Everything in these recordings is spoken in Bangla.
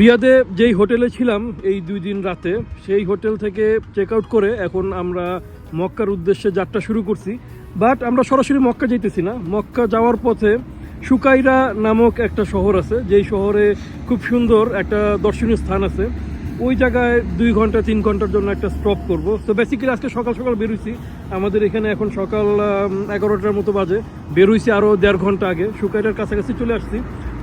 রিয়াদে যেই হোটেলে ছিলাম, এই দুই দিন রাতে, সেই হোটেল থেকে চেক আউট করে এখন আমরা মক্কার উদ্দেশ্যে যাত্রা শুরু করছি। বাট আমরা সরাসরি মক্কা যেতেছি না। মক্কা যাওয়ার পথে সুকাইরা নামক একটা শহর আছে, যেই শহরে খুব সুন্দর একটা দর্শনীয় স্থান আছে। ওই জায়গায় দুই ঘণ্টা, তিন ঘণ্টার জন্য একটা স্টপ করব। তো বেসিক্যালি আজকে সকাল সকাল বেরোইছি। আমাদের এখানে এখন সকাল এগারোটার মতো বাজে। বেরোইছি আরও দেড় ঘণ্টা আগে। সুকাইরার কাছাকাছি চলে আসছি।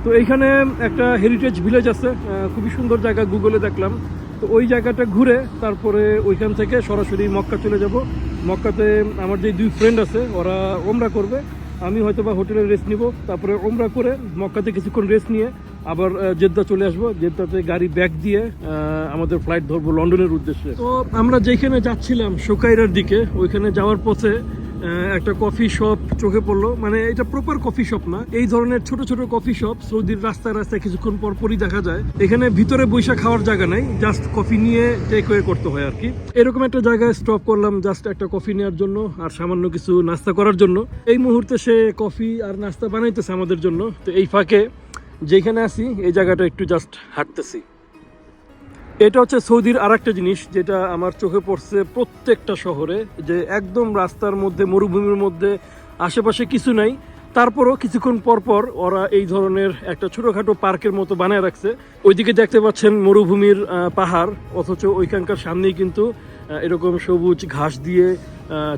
তো এইখানে একটা হেরিটেজ ভিলেজ আছে খুবই সুন্দর জায়গা গুগলে দেখলাম। তো ওই জায়গাটা ঘুরে তারপরে ওইখান থেকে সরাসরি মক্কা চলে যাব। মক্কাতে আমার যে দুই ফ্রেন্ড আছে, ওরা ওমরা করবে। আমি হয়তো বা হোটেলে রেস্ট নিব। তারপরে ওমরা করে মক্কাতে কিছুক্ষণ রেস্ট নিয়ে আবার জেদ্দা চলে আসব। জেদ্দাতে গাড়ি ব্যাক দিয়ে আমাদের ফ্লাইট ধরবো লন্ডনের উদ্দেশ্যে। তো আমরা যেখানে যাচ্ছিলাম, সুকাইরার দিকে, ওইখানে যাওয়ার পথে একটা কফি শপ চোখে পড়ল। মানে এটা প্রপার কফি শপ না। এই ধরনের ছোট ছোট কফি শপ সৌদির রাস্তায় রাস্তায় কিছুক্ষণ পর পরই দেখা যায়। এখানে ভিতরে বৈশা খাওয়ার জায়গা নাই জাস্ট কফি নিয়ে টেক ওয়ে করতে হয় আর কি। এরকম একটা জায়গায় স্টপ করলাম জাস্ট একটা কফি নেওয়ার জন্য আর সামান্য কিছু নাস্তা করার জন্য। এই মুহূর্তে সে কফি আর নাস্তা বানাইতেছে আমাদের জন্য। তো এই ফাঁকে যেখানে আছি, এই জায়গাটা একটু জাস্ট হাঁটতেছি। এটা হচ্ছে সৌদির আর একটা জিনিস যেটা আমার চোখে পড়ছে প্রত্যেকটা শহরে, যে একদম রাস্তার মধ্যে, মরুভূমির মধ্যে, আশেপাশে কিছু নাই। তারপরও কিছুক্ষণ পর পর ওরা এই ধরনের একটা ছোটোখাটো পার্কের মতো বানায় রাখছে। ওইদিকে দেখতে পাচ্ছেন মরুভূমির পাহাড়, অথচ ওইখানকার সামনেই কিন্তু এরকম সবুজ ঘাস দিয়ে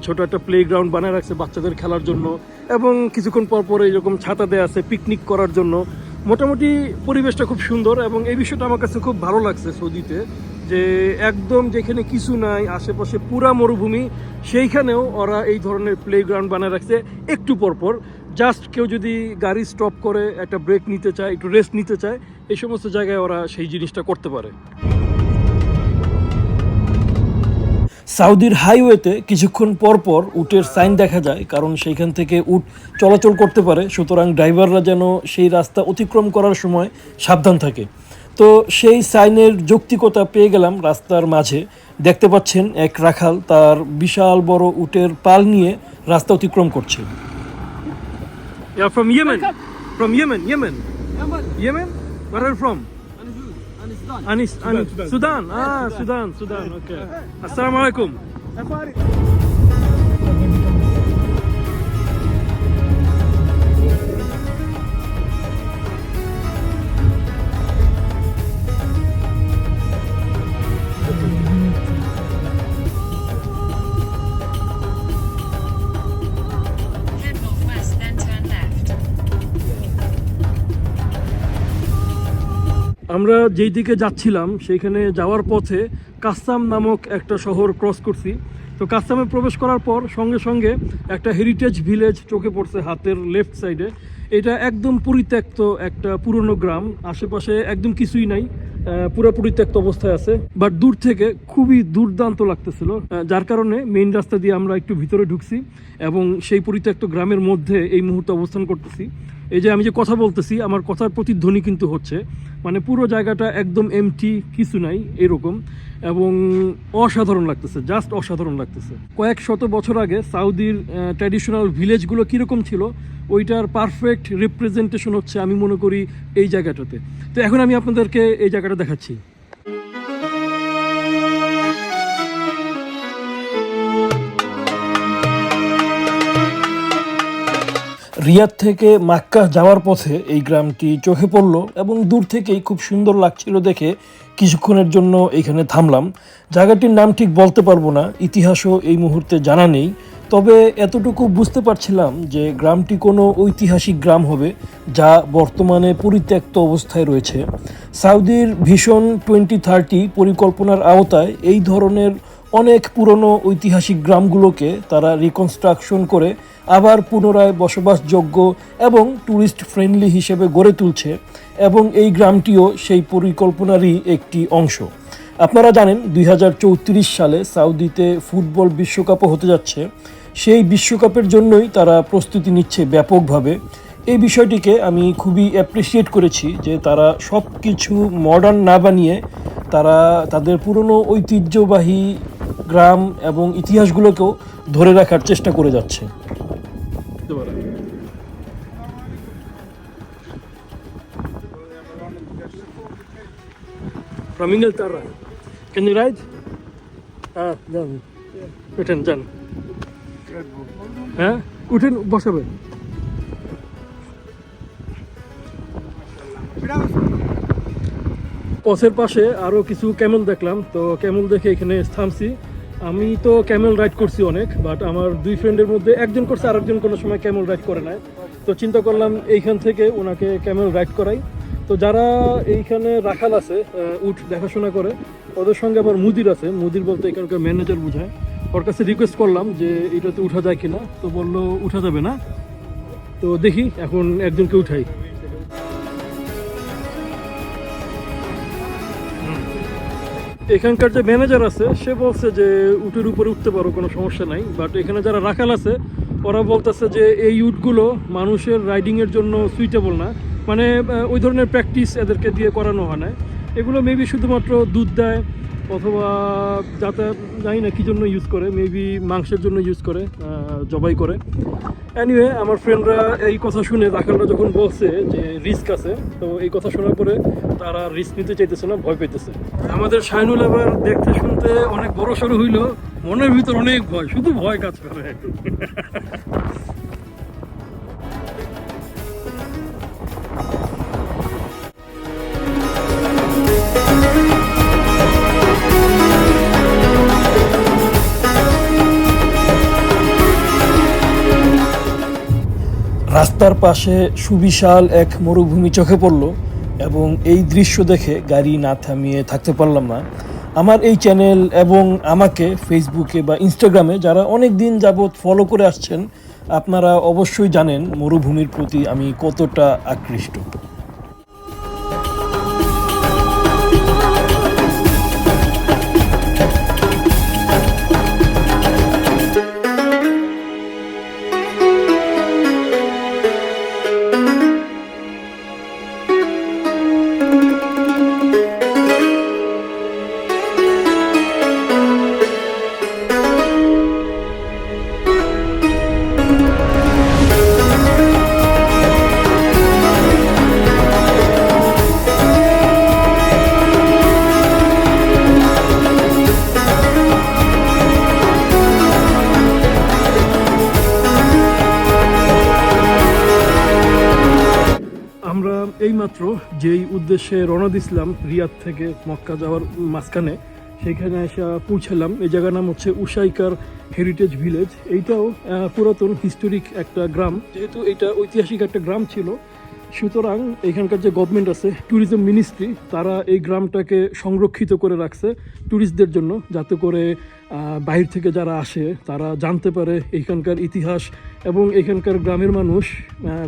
ছোট একটা প্লে গ্রাউন্ড বানায় রাখছে বাচ্চাদের খেলার জন্য। এবং কিছুক্ষণ পর পর এরকম ছাতা দেওয়া আছে পিকনিক করার জন্য। মোটামুটি পরিবেশটা খুব সুন্দর এবং এই বিষয়টা আমার কাছে খুব ভালো লাগছে সৌদিতে, যে একদম যেখানে কিছু নাই, আশেপাশে পুরা মরুভূমি, সেইখানেও ওরা এই ধরনের প্লেগ্রাউন্ড বানায় রাখছে একটু পর পর। জাস্ট কেউ যদি গাড়ি স্টপ করে, একটা ব্রেক নিতে চায়, একটু রেস্ট নিতে চায়, এই সমস্ত জায়গায় ওরা সেই জিনিসটা করতে পারে। সাউদির হাইওয়েতে কিছুক্ষণ পর পর উটের সাইন দেখা যায়, কারণ সেইখান থেকে উট চলাচল করতে পারে, সুতরাং ড্রাইভাররা যেন সেই রাস্তা অতিক্রম করার সময় সাবধান থাকে। তো সেই সাইনের যৌক্তিকতা পেয়ে গেলাম রাস্তার মাঝে। দেখতে পাচ্ছেন এক রাখাল তার বিশাল বড় উটের পাল নিয়ে রাস্তা অতিক্রম করছে। ফ্রম? السودان السودان آه السودان السودان أوكي. السلام عليكم. আমরা যেই দিকে যাচ্ছিলাম, সেইখানে যাওয়ার পথে কাস্তাম নামক একটা শহর ক্রস করছি। তো কাস্তামে প্রবেশ করার পর সঙ্গে সঙ্গে একটা হেরিটেজ ভিলেজ চোখে পড়ছে হাতের লেফট সাইডে এটা একদম পরিত্যক্ত একটা পুরনো গ্রাম, আশেপাশে একদম কিছুই নাই পুরো পরিত্যক্ত অবস্থায় আছে। বাট দূর থেকে খুবই দুর্দান্ত লাগতেছিল যার কারণে মেইন রাস্তা দিয়ে আমরা একটু ভিতরে ঢুকছি এবং সেই পরিত্যক্ত গ্রামের মধ্যে এই মুহূর্তে অবস্থান করতেছি। এই যে আমি যে কথা বলতেছি, আমার কথার প্রতিধ্বনি কিন্তু হচ্ছে। মানে পুরো জায়গাটা একদম এমটি কিছু নাই, এরকম। এবং অসাধারণ লাগতেছে জাস্ট অসাধারণ লাগতেছে। কয়েক শত বছর আগে সাউদির ট্র্যাডিশনাল ভিলেজগুলো কীরকম ছিল, ওইটার পারফেক্ট রিপ্রেজেন্টেশন হচ্ছে আমি মনে করি এই জায়গাটাতে। তো এখন আমি আপনাদেরকে এই জায়গাটা দেখাচ্ছি। রিয়াদ থেকে মাক্কা যাওয়ার পথে এই গ্রামটি চোখে পড়ল এবং দূর থেকেই খুব সুন্দর লাগছিল দেখে কিছুক্ষণের জন্য এখানে থামলাম। জায়গাটির নাম ঠিক বলতে পারব না, ইতিহাসও এই মুহূর্তে জানা নেই। তবে এতটুকু বুঝতে পারছিলাম যে গ্রামটি কোনো ঐতিহাসিক গ্রাম হবে যা বর্তমানে পরিত্যক্ত অবস্থায় রয়েছে। সাউদির ভীষণ টোয়েন্টি থার্টি পরিকল্পনার আওতায় এই ধরনের অনেক পুরনো ঐতিহাসিক গ্রামগুলোকে তারা রিকনস্ট্রাকশন করে আবার পুনরায় বসবাসযোগ্য এবং ট্যুরিস্ট ফ্রেন্ডলি হিসেবে গড়ে তুলছে এবং এই গ্রামটিও সেই পরিকল্পনারই একটি অংশ। আপনারা জানেন দুই হাজার চৌত্রিশ সালে সাউদিতে ফুটবল বিশ্বকাপও হতে যাচ্ছে। সেই বিশ্বকাপের জন্যই তারা প্রস্তুতি নিচ্ছে ব্যাপকভাবে। এই বিষয়টিকে আমি খুবই অ্যাপ্রিসিয়েট করেছি যে তারা সব কিছু মডার্ন না বানিয়ে তারা তাদের পুরনো ঐতিহ্যবাহী গ্রাম এবং ইতিহাসগুলোকেও ধরে রাখার চেষ্টা করে যাচ্ছে। Ride? হ্যাঁ? পথের পাশে আরও কিছু ক্যামেল দেখলাম, তো কেমন দেখে এখানে থামছি। আমি তো ক্যামেল রাইড করছি অনেক বাট আমার দুই ফ্রেন্ডের মধ্যে একজন করছে, আরেকজন কোনো সময় ক্যামেল রাইড করে নাই। তো চিন্তা করলাম এইখান থেকে ওনাকে ক্যামেল রাইড করাই। তো যারা এইখানে রাখাল আছে উঠ দেখাশোনা করে, ওদের সঙ্গে আবার মুদির আছে। মুদির বলতে এখানকার ম্যানেজার বোঝায়। ওর কাছে রিকোয়েস্ট করলাম যে এটাতে উঠা যায় কিনা। তো বলল, উঠা যাবে না। তো দেখি, এখন একজনকে উঠাই। এখানকার যে ম্যানেজার আছে, সে বলছে যে উটের উপরে উঠতে পারো, কোনো সমস্যা নাই। বাট এখানে যারা রাখাল আছে, ওরা বলতেছে যে এই উটগুলো মানুষের রাইডিংয়ের জন্য সুইটেবল না। মানে ওই ধরনের প্র্যাকটিস এদেরকে দিয়ে করানো হয় না। এগুলো মেবি শুধুমাত্র দুধ দেয় অথবা যাতে জানি না কী জন্য ইউজ করে মেবি মাংসের জন্য ইউজ করে জবাই করে। এনিওয়ে আমার ফ্রেন্ডরা এই কথা শুনে রাখালরা যখন বলছে যে রিস্ক আছে, তো এই কথা শোনার পরে তারা রিস্ক নিতে চাইতেছে না, ভয় পেতেছে আমাদের শাইনুল আবার দেখতে শুনতে অনেক বড় সড়ো হইল, মনের ভিতর অনেক ভয়, শুধু ভয় কাজ করে। রাস্তার পাশে সুবিশাল এক মরুভূমি চোখে পড়ল এবং এই দৃশ্য দেখে গাড়ি না থামিয়ে থাকতে পারলাম না। আমার এই চ্যানেল এবং আমাকে ফেসবুকে বা ইনস্টাগ্রামে যারা অনেক দিন যাবৎ ফলো করে আসছেন, আপনারা অবশ্যই জানেন মরুভূমির প্রতি আমি কতটা আকৃষ্ট। উদ্দেশ্যে রওনা দিছিলাম রিয়াদ থেকে মক্কা যাওয়ার মাঝখানে। সেখানে এসে পৌঁছালাম। এই জায়গার নাম হচ্ছে উসাইকার হেরিটেজ ভিলেজ। এইটাও পুরাতন হিস্টোরিক একটা গ্রাম। যেহেতু এটা ঐতিহাসিক একটা গ্রাম ছিল, সুতরাং এখানকার যে গভর্নমেন্ট আছে ট্যুরিজম মিনিস্ট্রি তারা এই গ্রামটাকে সংরক্ষিত করে রাখছে ট্যুরিস্টদের জন্য, যাতে করে বাহির থেকে যারা আসে, তারা জানতে পারে এখানকার ইতিহাস এবং এখানকার গ্রামের মানুষ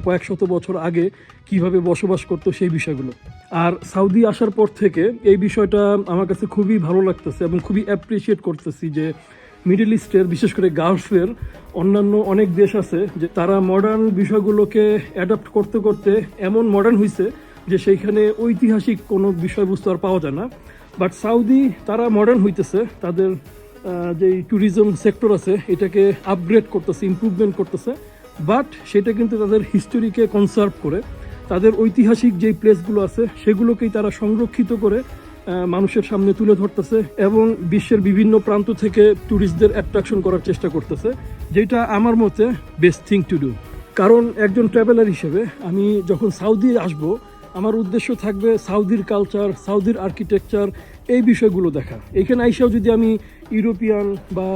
কয়েক শত বছর আগে কীভাবে বসবাস করতো সেই বিষয়গুলো। আর সাউদি আসার পর থেকে এই বিষয়টা আমার কাছে খুবই ভালো লাগতেছে এবং খুবই অ্যাপ্রিসিয়েট করতেছি যে মিডল ইস্টের বিশেষ করে গার্লসের অন্যান্য অনেক দেশ আছে যে তারা মডার্ন বিষয়গুলোকে অ্যাডাপ্ট করতে করতে এমন মডার্ন হয়েছে যে সেইখানে ঐতিহাসিক কোনো বিষয়বস্তু আর পাওয়া যায় না। বাট সাউদি তারা মডার্ন হইতেছে, তাদের যেই ট্যুরিজম সেক্টর আছে, এটাকে আপগ্রেড করতেছে ইমপ্রুভমেন্ট করতেছে বাট সেটা কিন্তু তাদের হিস্টোরিকে কনসার্ভ করে। তাদের ঐতিহাসিক যেই প্লেসগুলো আছে, সেগুলোকেই তারা সংরক্ষিত করে মানুষের সামনে তুলে ধরতেছে এবং বিশ্বের বিভিন্ন প্রান্ত থেকে ট্যুরিস্টদের অ্যাট্রাকশন করার চেষ্টা করতেছে, যেটা আমার মতে বেস্ট থিং টু ডু কারণ একজন ট্রাভেলার হিসেবে আমি যখন সাউদি আসব, আমার উদ্দেশ্য থাকবে সাউদির কালচার সাউদির আর্কিটেকচার এই বিষয়গুলো দেখা এখানে আইসাও যদি আমি ইউরোপিয়ান বা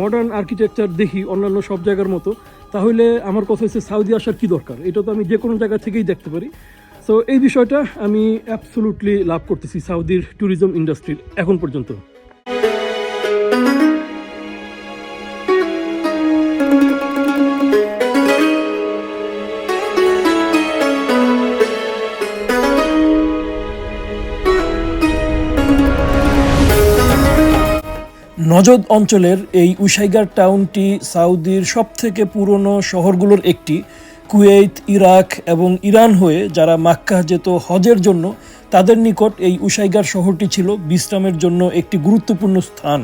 মডার্ন আর্কিটেকচার দেখি, অন্যান্য সব জায়গার মতো, তাহলে আমার কথা হচ্ছে সাউদি আসার কি দরকার? এটা তো আমি যে কোনো জায়গা থেকেই দেখতে পারি। সো এই বিষয়টা আমি অ্যাবসোলুটলি লাভ করতেছি সাউদির ট্যুরিজম ইন্ডাস্ট্রির এখন পর্যন্ত। নজদ অঞ্চলের এই উসাইগার টাউনটি সাউদির সবথেকে পুরনো শহরগুলোর একটি। কুয়েত, ইরাক এবং ইরান হয়ে যারা মাক্কা যেত হজের জন্য, তাদের নিকট এই উসাইগার শহরটি ছিল বিশ্রামের জন্য একটি গুরুত্বপূর্ণ স্থান।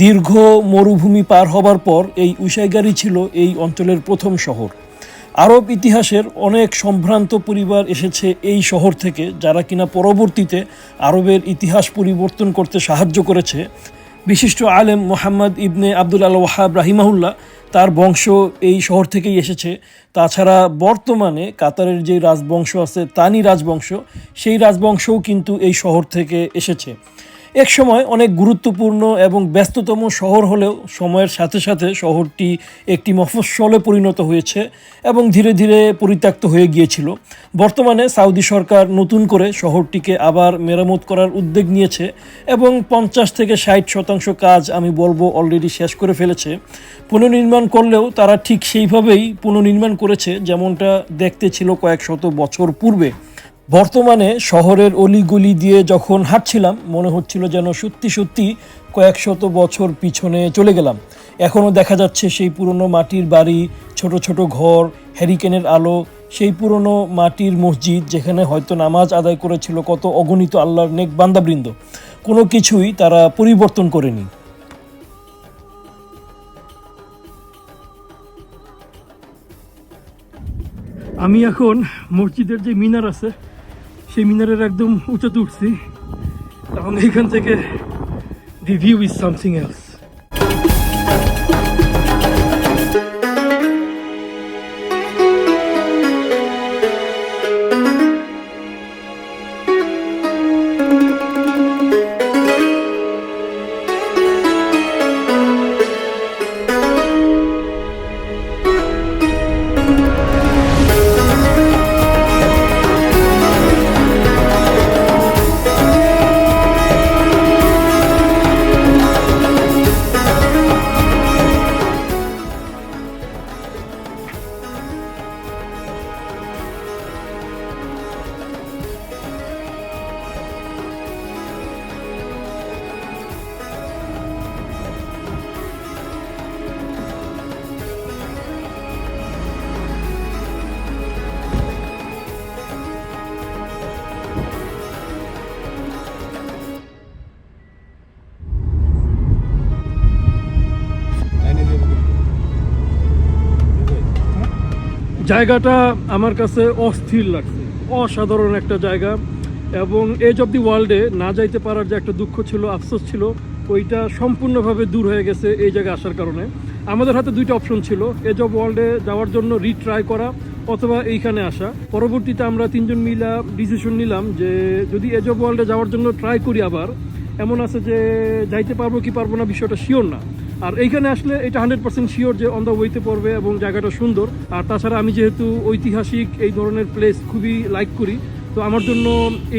দীর্ঘ মরুভূমি পার হবার পর এই উসাইগারই ছিল এই অঞ্চলের প্রথম শহর। আরব ইতিহাসের অনেক সম্ভ্রান্ত পরিবার এসেছে এই শহর থেকে, যারা কিনা পরবর্তীতে আরবের ইতিহাস পরিবর্তন করতে সাহায্য করেছে। বিশিষ্ট আলেম মোহাম্মদ ইবনে আবদুল আল ওয়াহাব রাহিমাহুল্লাহ তার বংশ এই শহর থেকেই এসেছে। তাছাড়া বর্তমানে কাতারের যে রাজবংশ আছে, তানি রাজবংশ, সেই রাজবংশও কিন্তু এই শহর থেকে এসেছে। এক সময় অনেক গুরুত্বপূর্ণ এবং ব্যস্ততম শহর হলেও সময়ের সাথে সাথে শহরটি একটি মফস্বলে পরিণত হয়েছে এবং ধীরে ধীরে পরিত্যক্ত হয়ে গিয়েছিল। বর্তমানে সাউদি সরকার নতুন করে শহরটিকে আবার মেরামত করার উদ্যোগ নিয়েছে এবং পঞ্চাশ থেকে ষাট শতাংশ কাজ আমি বলব অলরেডি শেষ করে ফেলেছে। পুনর্নির্মাণ করলেও তারা ঠিক সেইভাবেই পুনর্নির্মাণ করেছে যেমনটা দেখতে ছিল কয়েক শত বছর পূর্বে। বর্তমানে শহরের অলিগলি দিয়ে যখন হাঁটছিলাম, মনে হচ্ছিল যেন সত্যি সত্যি কয়েক শত বছর পিছনে চলে গেলাম। এখনও দেখা যাচ্ছে সেই পুরনো মাটির বাড়ি, ছোট ছোট ঘর, হ্যারিকেনের আলো, সেই পুরনো মাটির মসজিদ যেখানে হয়তো নামাজ আদায় করেছিল কত অগণিত আল্লাহর নেক বান্দাবৃন্দ। কোনো কিছুই তারা পরিবর্তন করেনি। আমি এখন মসজিদের যে মিনার আছে সেই মিনারের একদম উঁচুতে উঠছি। এবং এইখান থেকে the view is something else জায়গাটা আমার কাছে অস্থির লাগছে, অসাধারণ একটা জায়গা। এবং এজ অফ দি ওয়ার্ল্ডে না যাইতে পারার যে একটা দুঃখ ছিল, আফসোস ছিল, ওইটা সম্পূর্ণভাবে দূর হয়ে গেছে এই জায়গায় আসার কারণে। আমাদের হাতে দুইটা অপশন ছিল এজ অফ ওয়ার্ল্ডে যাওয়ার জন্য রিট্রাই করা অথবা এইখানে আসা। পরবর্তীতে আমরা তিনজন মিলা ডিসিশন নিলাম যে যদি এজ অফ ওয়ার্ল্ডে যাওয়ার জন্য ট্রাই করি আবার, এমন আছে যে যাইতে পারব কি পারব না বিষয়টা শিওর না। আর এইখানে আসলে এটা হান্ড্রেড পার্সেন্ট শিওর যে অন দ্য ওয়েতে পড়বে এবং জায়গাটা সুন্দর। আর তাছাড়া আমি যেহেতু ঐতিহাসিক এই ধরনের প্লেস খুবই লাইক করি, তো আমার জন্য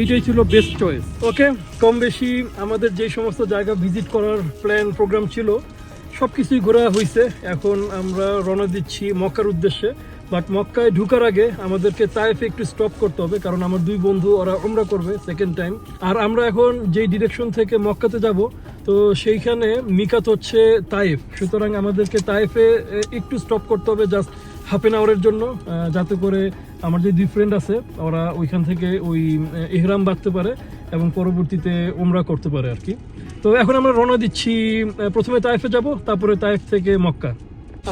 এইটাই ছিল বেস্ট চয়েস ওকে কম বেশি আমাদের যে সমস্ত জায়গা ভিজিট করার প্ল্যান প্রোগ্রাম ছিল সব কিছুই ঘোরা হয়েছে এখন আমরা রওনা দিচ্ছি মক্কার উদ্দেশ্যে। বাট মক্কায় ঢুকার আগে আমাদেরকে তাইফে একটু স্টপ করতে হবে, কারণ আমার দুই বন্ধু ওরা ওমরা করবে সেকেন্ড টাইম আর আমরা এখন যেই ডিরেকশন থেকে মক্কাতে যাব তো সেইখানে মিকাত হচ্ছে তাইফ সুতরাং আমাদেরকে তাইফে একটু স্টপ করতে হবে জাস্ট হাফ এন আওয়ারের জন্য যাতে করে আমার যে দুই ফ্রেন্ড আছে, ওরা ওইখান থেকে ওই ইহরাম বাঁধতে পারে এবং পরবর্তীতে ওমরা করতে পারে আর কি। তো এখন আমরা রওনা দিচ্ছি প্রথমে তাইফে যাব, তারপরে তাইফ থেকে মক্কা।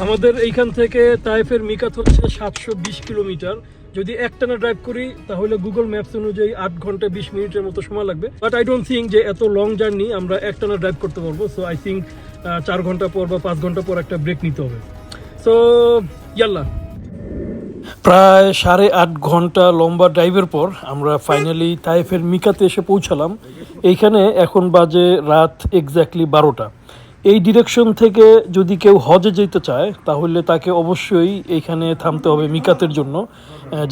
আমাদের এইখান থেকে তাইফের মিকাত হচ্ছে সাতশো বিশ কিলোমিটার। যদি একটানা ড্রাইভ করি, তাহলে গুগল ম্যাপস অনুযায়ী আট ঘণ্টা বিশ মিনিটের মতো সময় লাগবে। বাট আই ডোন্ট থিঙ্ক যে এত লং জার্নি আমরা একটানা ড্রাইভ করতে পারব। সো আই থিঙ্ক চার ঘণ্টা পর বা পাঁচ ঘণ্টা পর একটা ব্রেক নিতে হবে। সো ইয়াল্লা। প্রায় সাড়ে আট ঘণ্টা লম্বা ড্রাইভের পর আমরা ফাইনালি তাইফের মিকাতে এসে পৌঁছালাম। এইখানে এখন বাজে রাত এক্স্যাক্টলি বারোটা। এই ডিরেকশন থেকে যদি কেউ হজে যেতে চায়, তাহলে তাকে অবশ্যই এইখানে থামতে হবে মিকাতের জন্য।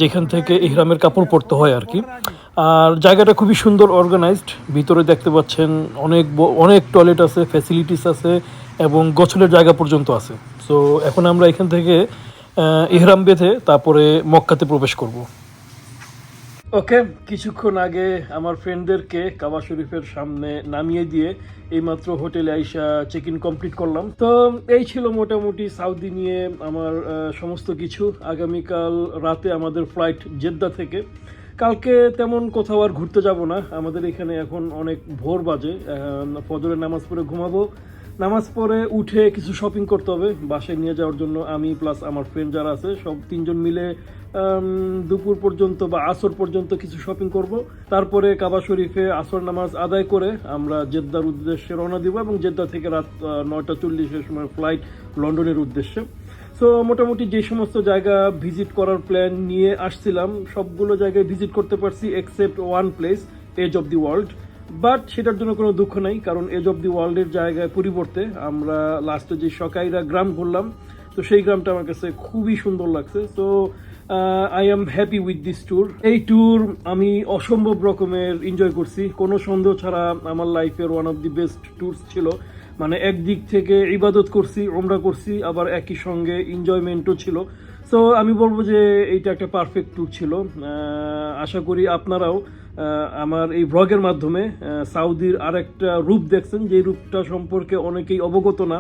যেখান থেকে ইহরামের কাপড় পরতে হয় আর কি। আর জায়গাটা খুবই সুন্দর অর্গানাইজড ভিতরে দেখতে পাচ্ছেন অনেক অনেক টয়লেট আছে ফ্যাসিলিটিস আছে এবং গোছলের জায়গা পর্যন্ত আছে। সো এখন আমরা এখান থেকে ইহরাম বেঁধে তারপরে মক্কাতে প্রবেশ করব। ওকে কিছুক্ষণ আগে আমার ফ্রেন্ডদেরকে কাবা শরীফের সামনে নামিয়ে দিয়ে এইমাত্র হোটেলে আইসা চেক ইন কমপ্লিট করলাম। তো এই ছিল মোটামুটি সাউদি নিয়ে আমার সমস্ত কিছু। আগামীকাল রাতে আমাদের ফ্লাইট জেদ্দা থেকে। কালকে তেমন কোথাও আর ঘুরতে যাব না। আমাদের এখানে এখন অনেক ভোর বাজে। আহ, ফজরের নামাজ পড়ে ঘুমাবো। নামাজ পড়ে উঠে কিছু শপিং করতে হবে। বাসায় নিয়ে যাওয়ার জন্য আমি প্লাস আমার ফ্রেন্ড যারা আছে সব তিনজন মিলে দুপুর পর্যন্ত বা আসর পর্যন্ত কিছু শপিং করব। তারপরে কাবা শরীফে আসর নামাজ আদায় করে আমরা জেদ্দার উদ্দেশ্যে রওনা দিব এবং জেদ্দা থেকে রাত নয়টা চল্লিশের সময় ফ্লাইট লন্ডনের উদ্দেশ্যে। সো মোটামুটি যে সমস্ত জায়গা ভিজিট করার প্ল্যান নিয়ে আসছিলাম, সবগুলো জায়গায় ভিজিট করতে পারছি except one place edge of the world but সেটার জন্য কোনো দুঃখ নাই, কারণ এজ অব দি ওয়ার্ল্ডের জায়গায় পরিবর্তে আমরা লাস্টে যে সকাইরা গ্রাম ঘুরলাম, তো সেই গ্রামটা আমার কাছে খুবই সুন্দর লাগছে। So I am happy with this tour এই ট্যুর আমি অসম্ভব রকমের এনজয় করছি। কোনো সন্দেহ ছাড়া আমার লাইফের one of the best tours ছিল। মানে একদিক থেকে ইবাদত করছি ওমরা করছি, আবার একই সঙ্গে এনজয়মেন্টও ছিল। সো আমি বলব যে এইটা একটা পারফেক্ট ট্যুর ছিল। আশা করি আপনারাও আমার এই ব্লগের মাধ্যমে সাউদির আরেকটা রূপ দেখছেন। যে রূপটা সম্পর্কে অনেকেই অবগত না।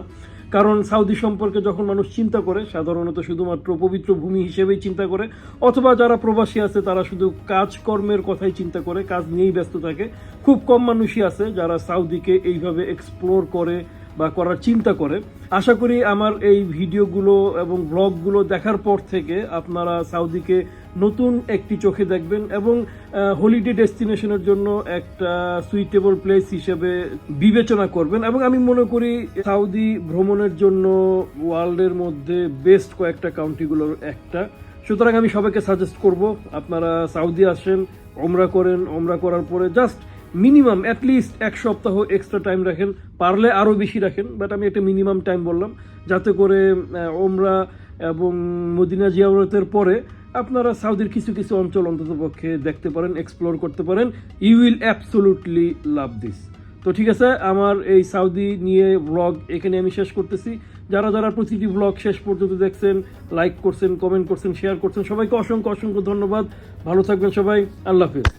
কারণ সাউদি সম্পর্কে যখন মানুষ চিন্তা করে, সাধারণত শুধুমাত্র পবিত্র ভূমি হিসেবেই চিন্তা করে, অথবা যারা প্রবাসী আছে তারা শুধু কাজকর্মের কথাই চিন্তা করে, কাজ নিয়েই ব্যস্ত থাকে। খুব কম মানুষই আছে যারা সাউদিকে এইভাবে এক্সপ্লোর করে বা করার চিন্তা করে। আশা করি আমার এই ভিডিওগুলো এবং ব্লগগুলো দেখার পর থেকে আপনারা সাউদিকে নতুন একটি চোখে দেখবেন এবং হলিডে ডেস্টিনেশনের জন্য একটা সুইটেবল প্লেস হিসেবে বিবেচনা করবেন। এবং আমি মনে করি সাউদি ভ্রমণের জন্য ওয়ার্ল্ডের মধ্যে বেস্ট কয়েকটা কান্ট্রিগুলোর একটা। সুতরাং আমি সবাইকে সাজেস্ট করব, আপনারা সাউদি আসেন ওমরা করেন ওমরা করার পরে জাস্ট মিনিমাম অ্যাটলিস্ট এক সপ্তাহ এক্সট্রা টাইম রাখেন। পারলে আরও বেশি রাখেন বাট আমি একটা মিনিমাম টাইম বললাম। যাতে করে ওমরা এবং মদিনা জিয়ারতের পরে আপনারা সাউদির কিছু কিছু অঞ্চল অন্তত পক্ষে দেখতে পারেন এক্সপ্লোর করতে পারেন। You will absolutely love this তো ঠিক আছে, আমার এই সাউদি নিয়ে ব্লগ এখানে আমি শেষ করতেছি। যারা যারা প্রতিটি ব্লগ শেষ পর্যন্ত দেখছেন লাইক করছেন কমেন্ট করছেন শেয়ার করছেন, সবাইকে অসংখ্য অসংখ্য ধন্যবাদ। ভালো থাকবেন সবাই, আল্লাহ হাফিজ।